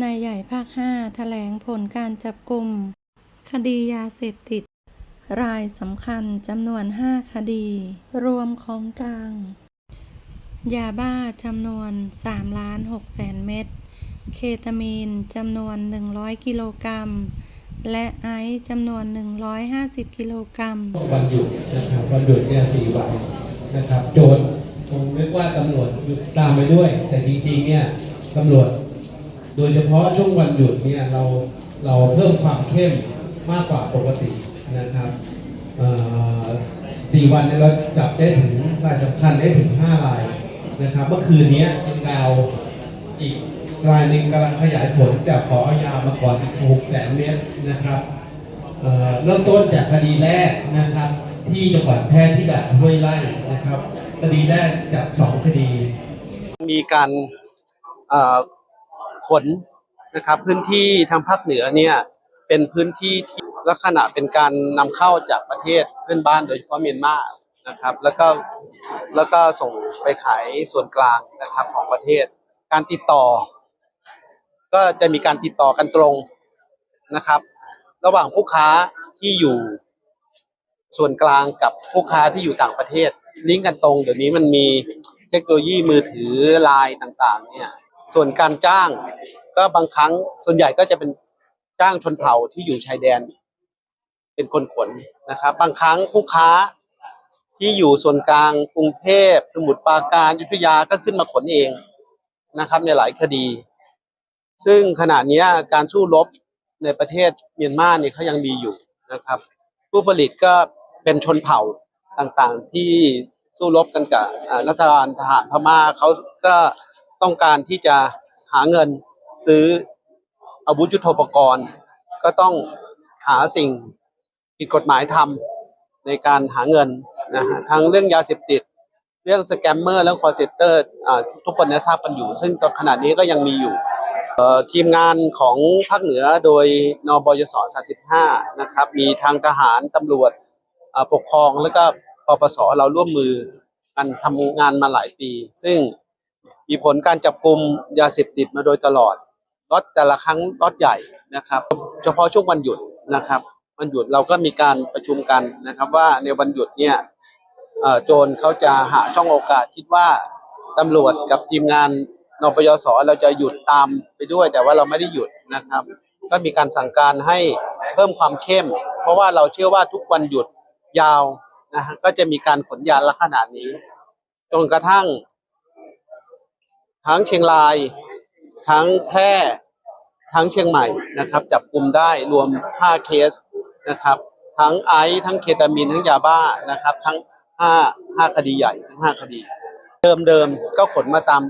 นายใหญ่ภาค5แถลงผลการจับกลุ่มคดียาเสพติด รายสำคัญจำนวน 5 คดี รวมของกลาง ยาบ้าจำนวน3ล้าน6แสนเม็ด เคตามีนจำนวน 100 กิโลกรัม และไอซ์จำนวน 150 กิโลกรัม วันหยุดนะครับวันหยุดเนี่ยสี่วันนะครับ โจรคงนึกว่าตำรวจตามไปด้วย แต่จริงๆเนี่ยตำรวจ โดยเฉพาะช่วงวันหยุดเนี่ยเราเราเพิ่มความเข้มมากกว่าปกตินะครับสี่วันเนี่ยเราจับได้ถึงรายสำคัญได้ถึงห้ารายนะครับเมื่อคืนนี้ยังดาวอีกรายหนึ่งกำลังขยายผลจะขออายามาก่อนอีกหกแสนเมตรนะครับเเริ่มต้นจากคดีแรกนะครับ ที่จังหวัดแพร่ที่ด่านห้วยไร่นะครับ คดีแรกจับสองคดี มีการ ขนนะครับ พื้นที่ทางภาคเหนือเนี่ยเป็นพื้นที่ที่ลักษณะเป็นการนำเข้าจากประเทศเพื่อนบ้านโดยเฉพาะเมียนมานะครับ แล้วก็แล้วก็ส่งไปขายส่วนกลางนะครับของประเทศ การติดต่อ ก็จะมีการติดต่อกันตรงนะครับ ระหว่างผู้ค้าที่อยู่ส่วนกลางกับผู้ค้าที่อยู่ต่างประเทศ ลิงก์กันตรง เดี๋ยวนี้มันมีเทคโนโลยีมือถือไลน์ต่างๆ เนี่ย ส่วนการจ้างก็บางครั้งส่วนใหญ่ก็จะเป็นจ้างชนเผ่าที่อยู่ชายแดน เป็นคนขนนะครับ บางครั้งผู้ค้าที่อยู่ส่วนกลางกรุงเทพสมุทรปราการยุธยาก็ขึ้นมาขนเองนะครับ ในหลายคดี ซึ่งขณะนี้การสู้รบในประเทศเมียนมาเนี่ยเขายังมีอยู่นะครับ ผู้ผลิตก็เป็นชนเผ่าต่างๆที่สู้รบกันกับรัฐบาลทหารพม่าเขาก็ ต้องการที่จะหาเงินซื้ออาวุธยุทโธปกรณ์ ก็ต้องหาสิ่งผิดกฎหมายทำในการหาเงินนะฮะทั้งเรื่องยาเสพติด เรื่องสแกมเมอร์และคอร์เซเตอร์ทุกคนเนี่ยทราบกันอยู่ ซึ่งตอนขณะนี้ก็ยังมีอยู่ทีมงานของภาคเหนือโดยนบยศ35นะครับ มีทางทหารตำรวจปกครอง แล้วก็ปปสเราร่วมมือกันทำงานมาหลายปี ซึ่ง มีผลการจับกลุ่มยาเสพติดมาโดยตลอดล็อตแต่ละครั้งล็อตใหญ่นะครับ เฉพาะช่วงวันหยุดนะครับ วันหยุดเราก็มีการประชุมกันนะครับ ว่าในวันหยุดเนี่ยโจรเขาจะหาช่องโอกาสคิดว่าตำรวจกับทีมงานนปยสเราจะหยุดตามไปด้วย แต่ว่าเราไม่ได้หยุดนะครับ ก็มีการสั่งการให้เพิ่มความเข้ม เพราะว่าเราเชื่อว่าทุกวันหยุดยาวนะฮะก็จะมีการขนยาลักษณะนี้จนกระทั่ง ทั้งเชียงราย ทั้งแพร่ทั้งเชียงใหม่นะครับจับกลุ่มได้รวม 5 เคสนะครับ ทั้งไอซ์ทั้งเคตามีนทั้งยาบ้านะครับ ทั้ง 5 5 คดีใหญ่ทั้ง 5 คดี เดิมๆก็ขนมาตาม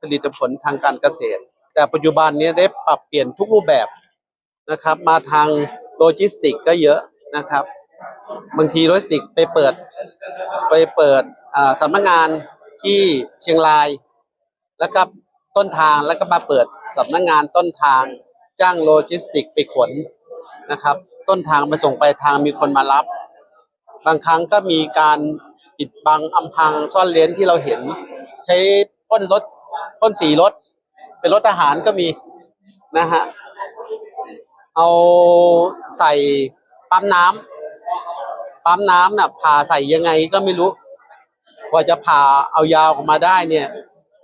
ผลิตผลทางการเกษตร แต่ปัจจุบันนี้ได้ปรับเปลี่ยนทุกรูปแบบนะครับ มาทางโลจิสติกก็เยอะนะครับ บางทีโลจิสติกไปเปิดไปเปิดอ่าสำนักงานที่เชียงราย แล้วก็ต้นทางแล้วก็มาเปิดสำนักงานต้นทางจ้างโลจิสติกไปขนนะครับ ต้นทางไปส่งไปลายทางมีคนมารับ บางครั้งก็มีการปิดบังอำพางซ่อนเร้นที่เราเห็น ใช้พ่นรถพ่นสีรถ เป็นรถทหารก็มีนะฮะเอาใส่ปั๊มน้ำปั๊มน้ำน่ะผ่าใส่ยังไงก็ไม่รู้กว่าจะผ่าเอายาวออกมาได้เนี่ย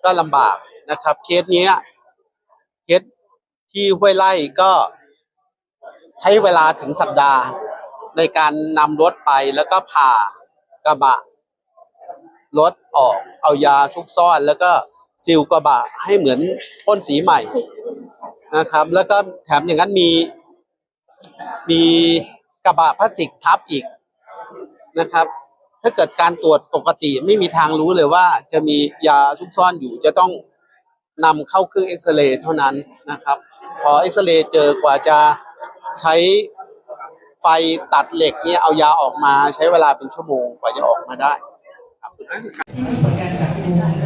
ก็ลำบากนะครับ เคสนี้เคสที่ห้วยไร่ก็ใช้เวลาถึงสัปดาห์ ในการนำรถไปแล้วก็ผ่ากระบะรถออกเอายาซุกซ่อน แล้วก็ซีลกระบะให้เหมือนพ่นสีใหม่นะครับ แล้วก็แถมอย่างนั้นมีมีกระบะพลาสติกทับอีกนะครับ ถ้าเกิดการตรวจปกติไม่มีทางรู้เลยว่า จะมียาซุกซ่อนอยู่จะต้องนำเข้าเครื่องเอ็กซเรย์เท่านั้นนะครับ พอเอ็กซเรย์เจอกว่าจะใช้ไฟตัดเหล็กเนี่ยเอายาออกมาใช้เวลาเป็นชั่วโมงกว่าจะออกมาได้ที่มีผลการจับ